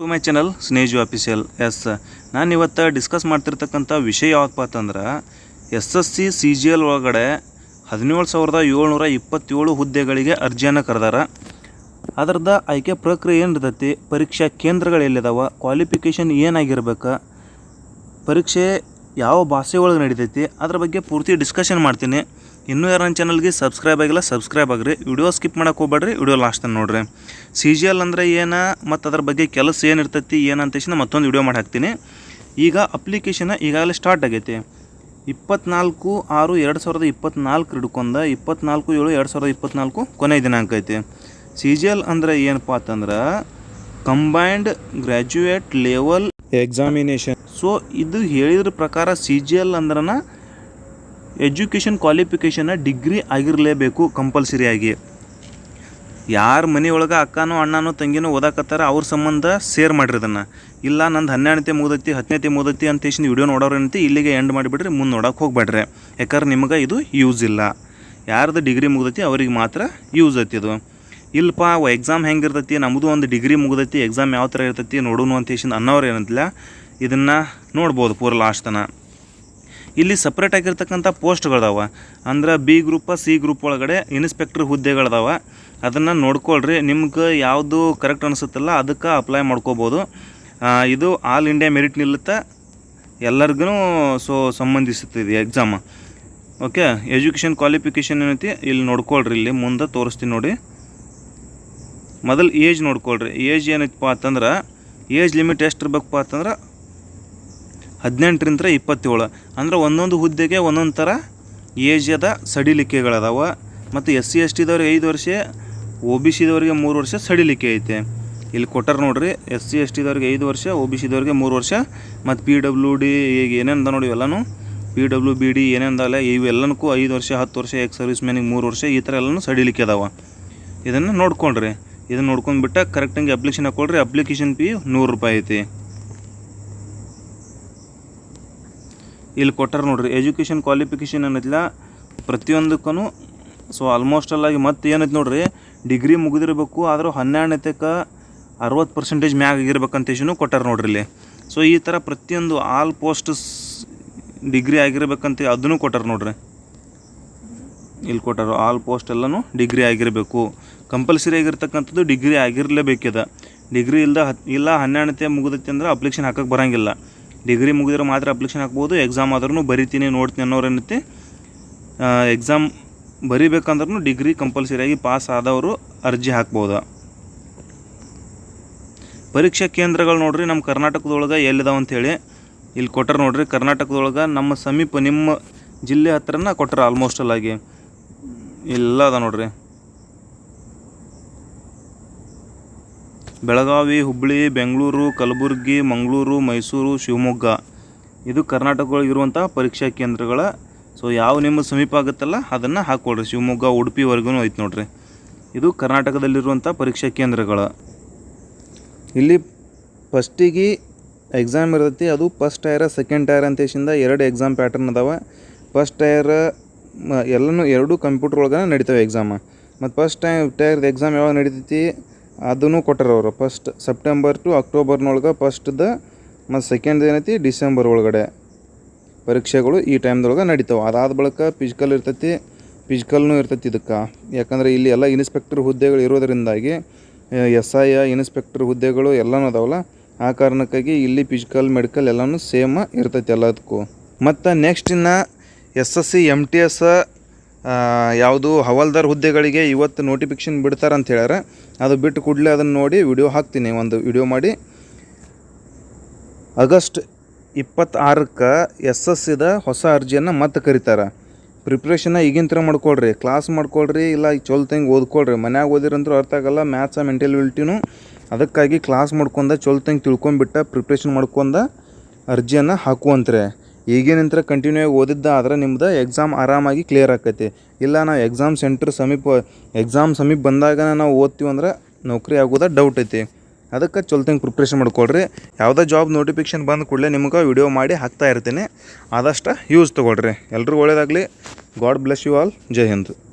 To my channel ಸ್ನೇಜು official yes ನಾನು ಇವತ್ತು ಡಿಸ್ಕಸ್ ಮಾಡ್ತಿರ್ತಕ್ಕಂಥ ವಿಷಯ ಯಾವಪ್ಪ ಅಂತಂದ್ರೆ S S C C G L ಒಳಗಡೆ ಹದಿನೇಳು ಸಾವಿರದ ಏಳ್ನೂರ ಇಪ್ಪತ್ತೇಳು ಹುದ್ದೆಗಳಿಗೆ ಅರ್ಜಿಯನ್ನು ಕರೆದಾರ. ಅದರದ ಆಯ್ಕೆ ಪ್ರಕ್ರಿಯೆ ಏನಿರ್ತೈತಿ, ಪರೀಕ್ಷಾ ಕೇಂದ್ರಗಳು ಎಲ್ಲಿದಾವ ಕ್ವಾಲಿಫಿಕೇಷನ್ ಏನಾಗಿರ್ಬೇಕು, ಪರೀಕ್ಷೆ ಯಾವ ಭಾಷೆ ಒಳಗೆ ನಡೀತೈತಿ, ಅದ್ರ ಬಗ್ಗೆ ಪೂರ್ತಿ ಡಿಸ್ಕಷನ್ ಮಾಡ್ತೀನಿ. ಇನ್ನೂ ಯಾರು ನನ್ನ ಚಾನಲ್ಗೆ ಸಬ್ಸ್ಕ್ರೈಬ್ ಆಗಿಲ್ಲ ಸಬ್ಸ್ಕ್ರೈಬ್ ಆಗ್ರಿ. ವಿಡಿಯೋ ಸ್ಕಿಪ್ ಮಾಡೋಕೆ ಹೋಗ್ಬೇಡ್ರಿ ವಿಡಿಯೋ ಲಾಸ್ಟ್ ನೋಡಿರಿ ನೋಡ್ರಿ. ಸಿ ಜಿ ಎಲ್ ಅಂದರೆ ಏನು ಮತ್ತು ಅದ್ರ ಬಗ್ಗೆ ಕೆಲಸ ಏನಿರ್ತೈತಿ ಏನಂತ ಮತ್ತೊಂದು ವಿಡಿಯೋ ಮಾಡಿ ಹಾಕ್ತೀನಿ. ಈಗ ಅಪ್ಲಿಕೇಶನ್ ಈಗಾಗಲೇ ಸ್ಟಾರ್ಟ್ ಆಗೈತಿ. ಇಪ್ಪತ್ನಾಲ್ಕು ಆರು ಎರಡು ಸಾವಿರದ ಇಪ್ಪತ್ನಾಲ್ಕು ಹಿಡ್ಕೊಂಡ ಇಪ್ಪತ್ನಾಲ್ಕು ಏಳು ಎರಡು ಸಾವಿರದ ಇಪ್ಪತ್ನಾಲ್ಕು ಕೊನೆಯ ದಿನಾಂಕ ಐತಿ. ಸಿ ಜಿ ಎಲ್ ಅಂದರೆ ಏನಪ್ಪ ಅಂತಂದ್ರೆ combined graduate level examination so ಇದು ಹೇಳಿದ್ರ ಪ್ರಕಾರ ಸಿ ಜಿ ಎಲ್ ಅಂದ್ರನ ಎಜುಕೇಷನ್ ಕ್ವಾಲಿಫಿಕೇಷನ್ ಡಿಗ್ರಿ ಆಗಿರಲೇಬೇಕು ಕಂಪಲ್ಸರಿಯಾಗಿ ಯಾರ ಮನೆಯೊಳಗೆ ಅಕ್ಕನೋ, ಅಣ್ಣನೋ, ತಂಗಿನೋ ಓದಾಕತ್ತಾರ ಅವ್ರ ಸಂಬಂಧ ಸೇರ್ ಮಾಡಿರಿ ಅದನ್ನು ಇಲ್ಲ, ನಂದು ಹನ್ನೆರಡನೇ ಮುಗ್ದೈತಿ ಹತ್ತನೇತಿ ಮುಗ್ದೈತಿ ಅಂತ ಹೇಳಿ ವಿಡಿಯೋ ನೋಡೋರು ಏನಂತಿ, ಇಲ್ಲಿಗೆ ಎಂಡ್ ಮಾಡಿಬಿಡ್ರಿ, ಮುಂದೆ ನೋಡೋಕೆ ಹೋಗ್ಬೇಡ್ರಿ ಯಾಕಂದ್ರೆ ನಿಮ್ಗೆ ಇದು ಯೂಸ್ ಇಲ್ಲ. ಯಾರ್ದು ಡಿಗ್ರಿ ಮುಗ್ದೈತಿ, ಅವ್ರಿಗೆ ಮಾತ್ರ ಯೂಸ್ ಐತಿ ಇದು. ಇಲ್ಲಪ್ಪ ಎಕ್ಸಾಮ್ ಹೆಂಗಿರ್ತೈತಿ ನಮ್ಮದು ಒಂದು ಡಿಗ್ರಿ ಮುಗ್ದೈತಿ ಎಕ್ಸಾಮ್ ಯಾವ ಥರ ಇರ್ತೈತಿ ನೋಡೋಣ ಅಂತ ಹೇಳಿ ಅನ್ನೋರು ಏನಂತಿಲ್ಲ, ಇದನ್ನು ನೋಡ್ಬೋದು ಪೂರ ಲಾಸ್ಟ್ ತನ. ಇಲ್ಲಿ ಸಪ್ರೇಟ್ ಆಗಿರ್ತಕ್ಕಂಥ ಪೋಸ್ಟ್ಗಳದಾವ ಅಂದ್ರೆ ಬಿ ಗ್ರೂಪ ಸಿ ಗ್ರೂಪ್ ಒಳಗಡೆ ಇನ್ಸ್ಪೆಕ್ಟರ್ ಹುದ್ದೆಗಳದಾವ. ಅದನ್ನು ನೋಡ್ಕೊಳ್ರಿ, ನಿಮ್ಗೆ ಯಾವುದು ಕರೆಕ್ಟ್ ಅನಿಸುತ್ತಲ್ಲ ಅದಕ್ಕೆ ಅಪ್ಲೈ ಮಾಡ್ಕೋಬೋದು. ಇದು ಆಲ್ ಇಂಡಿಯಾ ಮೆರಿಟ್ ನಿಲ್ಲುತ್ತೆ ಎಲ್ಲರಿಗೂ ಸೊ, ಸಂಬಂಧಿಸುತ್ತಿದೆ ಎಕ್ಸಾಮ್ ಓಕೆ ಎಜುಕೇಷನ್ ಕ್ವಾಲಿಫಿಕೇಷನ್ ಏನೈತಿ, ಇಲ್ಲಿ ನೋಡ್ಕೊಳ್ರಿ, ಇಲ್ಲಿ ಮುಂದೆ ತೋರಿಸ್ತೀನಿ ನೋಡಿ. ಮೊದಲು ಏಜ್ ನೋಡ್ಕೊಳ್ರಿ. ಏಜ್ ಏನೈತಪ್ಪ ಅಂತಂದ್ರೆ ಏಜ್ ಲಿಮಿಟ್ ಎಷ್ಟು ಇರ್ಬೇಕಪ್ಪ ಅಂತಂದ್ರೆ ಹದಿನೆಂಟರಿಂದ ಇಪ್ಪತ್ತೇಳು. ಅಂದ್ರೆ ಒಂದೊಂದು ಹುದ್ದೆಗೆ ಒಂದೊಂದು ಥರ ಏಜದ ಸಡಿಲಿಕೆಗಳದಾವ. ಮತ್ತು ಎಸ್ ಸಿ ಎಸ್ ಟಿದವ್ರಿಗೆ ಐದು ವರ್ಷ, ಒ ಬಿ ಸಿದವ್ರಿಗೆ ಮೂರು ವರ್ಷ ಸಡಿಲಿಕೆ ಐತೆ. ಇಲ್ಲಿ ಕೊಟ್ಟಾರ ನೋಡ್ರಿ, ಎಸ್ ಸಿ ಎಸ್ ಟಿದವ್ರಿಗೆ ಐದು ವರ್ಷ, ಒ ಬಿ ಸಿದವ್ರಿಗೆ ಮೂರು ವರ್ಷ, ಮತ್ತು ಪಿ ಡಬ್ಲ್ಯೂ ಡಿ ಈಗ ಏನೇನು ನೋಡಿ ಎಲ್ಲನೂ. ಪಿ ಡಬ್ಲ್ಯೂ ಬಿ ಡಿ ಏನೇನದಲ್ಲ ಇವೆಲ್ಲನಕ್ಕೂ ಐದು ವರ್ಷ, ಹತ್ತು ವರ್ಷ ಎಕ್ಸ್ ಸರ್ವಿಸ್ ಮ್ಯಾನಿಗೆ ಮೂರು ವರ್ಷ ಈ ಥರ ಎಲ್ಲನೂ ಸಡಿಲಿಕೆ ಅದಾವ. ಇದನ್ನು ನೋಡ್ಕೊಂಡ್ರಿ. ಇದನ್ನು ನೋಡ್ಕೊಂಡ್ಬಿಟ್ಟು ಕರೆಕ್ಟಾಗಿ ಅಪ್ಲಿಕೇಶನ್ ಹಾಕೊಳ್ರಿ. ಅಪ್ಲಿಕೇಶನ್ ಫೀ ನೂರು ರೂಪಾಯಿ ಐತಿ. ಇಲ್ಲಿ ಕೊಟ್ಟಾರ ನೋಡ್ರಿ ಎಜುಕೇಷನ್ ಕ್ವಾಲಿಫಿಕೇಷನ್ ಏನೈತಿಲ್ಲ? ಪ್ರತಿಯೊಂದಕ್ಕೂ ಸೊ ಆಲ್ಮೋಸ್ಟ್ ಅಲ್ಲಾಗಿ ಮತ್ತೆ ಏನೈತೆ ನೋಡ್ರಿ ಡಿಗ್ರಿ ಮುಗಿದಿರಬೇಕು, ಆದರೂ ಹನ್ನೆರಡನೇತಕ್ಕೆ ಅರವತ್ತು ಪರ್ಸೆಂಟೇಜ್ ಮ್ಯಾಗ ಆಗಿರ್ಬೇಕಂತ ಹೇಳಿ ಕೊಟ್ಟಾರ ನೋಡ್ರಿ ಇಲ್ಲಿ. ಸೊ ಈ ಥರ ಪ್ರತಿಯೊಂದು ಆಲ್ ಪೋಸ್ಟ್ಸ್ ಡಿಗ್ರಿ ಆಗಿರ್ಬೇಕಂತ ಅದನ್ನು ಕೊಟ್ಟಾರ ನೋಡ್ರಿ. ಇಲ್ಲಿ ಕೊಟ್ಟಾರ ಆಲ್ ಪೋಸ್ಟ್ ಎಲ್ಲನೂ ಡಿಗ್ರಿ ಆಗಿರಬೇಕು. ಕಂಪಲ್ಸರಿ ಆಗಿರ್ತಕ್ಕಂಥದ್ದು ಡಿಗ್ರಿ ಆಗಿರಲೇಬೇಕಿದೆ. ಡಿಗ್ರಿ ಇಲ್ದ ಹತ್ತು ಇಲ್ಲ ಹನ್ನೆರಡನೇ ಮುಗಿದೈತಿ ಅಂದ್ರೆ ಅಪ್ಲಿಕೇಶನ್ ಹಾಕಕ್ಕೆ ಬರಂಗಿಲ್ಲ. ಡಿಗ್ರಿ ಮುಗಿದ್ರೆ ಮಾತ್ರ ಅಪ್ಲಿಕೇಶನ್ ಹಾಕ್ಬೋದು, ಎಕ್ಸಾಮ್ ಆದ್ರೂ ಬರಿತೀನಿ, ನೋಡ್ತೀನಿ ಅನ್ನೋರೇನೈತಿ ಎಕ್ಸಾಮ್ ಬರಿಬೇಕಂದ್ರೂ ಡಿಗ್ರಿ ಕಂಪಲ್ಸರಿಯಾಗಿ ಪಾಸ್ ಆದವರು ಅರ್ಜಿ ಹಾಕ್ಬೋದು? ಪರೀಕ್ಷಾ ಕೇಂದ್ರಗಳು ನೋಡ್ರಿ ನಮ್ಮ ಕರ್ನಾಟಕದೊಳಗೆ ಎಲ್ಲಿದಾವ ಅಂಥೇಳಿ ಇಲ್ಲಿ ಕೊಟ್ಟರೆ ನೋಡ್ರಿ, ಕರ್ನಾಟಕದೊಳಗೆ ನಮ್ಮ ಸಮೀಪ ನಿಮ್ಮ ಜಿಲ್ಲೆ ಹತ್ರನ ಕೊಟ್ಟರೆ ಆಲ್ಮೋಸ್ಟ್ ಅಲ್ಲಾಗಿ. ಎಲ್ಲ ಅದ ನೋಡ್ರಿ. ಬೆಳಗಾವಿ, ಹುಬ್ಬಳ್ಳಿ, ಬೆಂಗಳೂರು, ಕಲಬುರಗಿ, ಮಂಗಳೂರು, ಮೈಸೂರು, ಶಿವಮೊಗ್ಗ. ಇದು ಕರ್ನಾಟಕದೊಳಗಿರುವಂಥ ಪರೀಕ್ಷಾ ಕೇಂದ್ರಗಳ ಸೊ ಯಾವ ನಿಮ್ಮ ಸಮೀಪ ಆಗುತ್ತಲ್ಲ ಅದನ್ನು ಹಾಕ್ಕೊಳ್ರಿ ಶಿವಮೊಗ್ಗ, ಉಡುಪಿವರೆಗೂ ಐತೆ ನೋಡ್ರಿ. ಇದು ಕರ್ನಾಟಕದಲ್ಲಿರುವಂಥ ಪರೀಕ್ಷಾ ಕೇಂದ್ರಗಳ. ಇಲ್ಲಿ ಫಸ್ಟಿಗೆ ಎಕ್ಸಾಮ್ ಇರ್ತೈತಿ. ಅದು ಫಸ್ಟ್ ಟೈರ ಸೆಕೆಂಡ್ ಟೈರ್ ಅಂತೇಶಿಂದ ಎರಡು ಎಕ್ಸಾಮ್ ಪ್ಯಾಟರ್ನ್ ಅದಾವ. ಫಸ್ಟ್ ಟೈರ್ ಎಲ್ಲನೂ ಎರಡು ಕಂಪ್ಯೂಟರ್ ಒಳಗೆ ನಡೀತವೆ ಎಕ್ಸಾಮ ಮತ್ತು ಫಸ್ಟ್ ಟೈಮ್ ಟೈರ್ದು ಎಕ್ಸಾಮ್ ಯಾವಾಗ ನಡಿತೈತಿ? ಅದನ್ನು ಕೊಟ್ಟರು ಅವರು. ಫಸ್ಟ್ ಸೆಪ್ಟೆಂಬರ್ ಟು ಅಕ್ಟೋಬರ್ನೊಳಗೆ ಫಸ್ಟ್ದ ಮತ್ತು ಸೆಕೆಂಡ್ ಏನೈತಿ? ಡಿಸೆಂಬರ್ ಒಳಗಡೆ ಪರೀಕ್ಷೆಗಳು ಈ ಟೈಮ್ದೊಳಗೆ ನಡೀತಾವೆ. ಅದಾದ ಬಳಿಕ ಫಿಸಿಕಲ್ ಇರ್ತೈತಿ ಫಿಸಿಕಲ್ನೂ ಇರ್ತೈತಿ ಇದಕ್ಕೆ. ಯಾಕಂದರೆ ಇಲ್ಲಿ ಎಲ್ಲ ಇನ್ಸ್ಪೆಕ್ಟರ್ ಹುದ್ದೆಗಳು ಇರೋದರಿಂದಾಗಿ ಎಸ್ ಐ ಇನ್ಸ್ಪೆಕ್ಟರ್ ಹುದ್ದೆಗಳು ಎಲ್ಲನೂ ಅದಾವಲ್ಲ. ಆ ಕಾರಣಕ್ಕಾಗಿ ಇಲ್ಲಿ ಫಿಸಿಕಲ್ ಮೆಡಿಕಲ್ ಎಲ್ಲನೂ ಸೇಮ್ ಇರ್ತೈತಿ ಎಲ್ಲದಕ್ಕೂ. ಮತ್ತು ನೆಕ್ಸ್ಟ್ ಇನ್ನು S S C M T S ಯಾವುದು ಹವಾಲ್ದಾರ್ ಹುದ್ದೆಗಳಿಗೆ ಇವತ್ತು ನೋಟಿಫಿಕೇಶನ್ ಬಿಡ್ತಾರೆ ಅಂತ ಹೇಳ್ಯಾರ. ಅದು ಬಿಟ್ಟು ಕೂಡಲೇ ಅದನ್ನು ನೋಡಿ ವಿಡಿಯೋ ಹಾಕ್ತೀನಿ, ಒಂದು ವಿಡಿಯೋ ಮಾಡಿ. ಆಗಸ್ಟ್ ಇಪ್ಪತ್ತಾರಕ್ಕೆ ಎಸ್ ಎಸ್ ಸಿದ ಹೊಸ ಅರ್ಜಿಯನ್ನು ಮತ್ತೆ ಕರೀತಾರೆ. ಪ್ರಿಪ್ರೇಷನ್ನ ಈಗಿನ ಥರ ಮಾಡ್ಕೊಳ್ರಿ ಕ್ಲಾಸ್ ಮಾಡ್ಕೊಳ್ರಿ, ಇಲ್ಲ ಈಗ ಚೊಲ್ತಂಗೆ ಓದ್ಕೊಳ್ರಿ. ಮನ್ಯಾಗ ಓದಿರಂದ್ರೂ ಅರ್ಥ ಆಗಲ್ಲ ಮ್ಯಾಥ್ಸ ಮೆಂಟಲಿಬಿಲಿಟಿನೂ ಅದಕ್ಕಾಗಿ ಕ್ಲಾಸ್ ಮಾಡ್ಕೊಂಡ ಚೊಲ್ತಂಗೆ ತಿಳ್ಕೊಂಬಿಟ್ಟ ಪ್ರಿಪ್ರೇಷನ್ ಮಾಡ್ಕೊಂಡ ಅರ್ಜಿಯನ್ನು ಹಾಕುವಂತ್ರೆ. ಈಗಿನಿಂತ್ರ ಕಂಟಿನ್ಯೂ ಆಗಿ ಓದಿದ್ದ ಆದ್ರೆ ನಿಮ್ದು ಎಕ್ಸಾಮ್ ಆರಾಮಾಗಿ ಕ್ಲಿಯರ್ ಆಕೈತಿ. ಇಲ್ಲ, ನಾವು ಎಕ್ಸಾಮ್ ಸೆಂಟ್ರ್ ಸಮೀಪ ಎಕ್ಸಾಮ್ ಸಮೀಪ ಬಂದಾಗ ನಾವು ಓದ್ತೀವಿ ಅಂದ್ರೆ ನೌಕರಿ ಆಗೋದ ಡೌಟ್ ಐತಿ. ಅದಕ್ಕೆ ಚೊಲ್ತಂಗೆ ಪ್ರಿಪ್ರೇಷನ್ ಮಾಡ್ಕೊಳ್ರಿ. ಯಾವುದೇ ಜಾಬ್ ನೋಟಿಫಿಕೇಶನ್ ಬಂದ ಕೂಡಲೇ ನಿಮ್ಗೆ ವಿಡಿಯೋ ಮಾಡಿ ಹಾಕ್ತಾ ಇರ್ತೀನಿ. ಆದಷ್ಟು ಯೂಸ್ ತೊಗೊಳ್ರಿ. ಎಲ್ರಿಗೂ ಒಳ್ಳೇದಾಗಲಿ. ಗಾಡ್ ಬ್ಲೆಸ್ ಯು ಆಲ್ ಜೈ ಹಿಂದ್.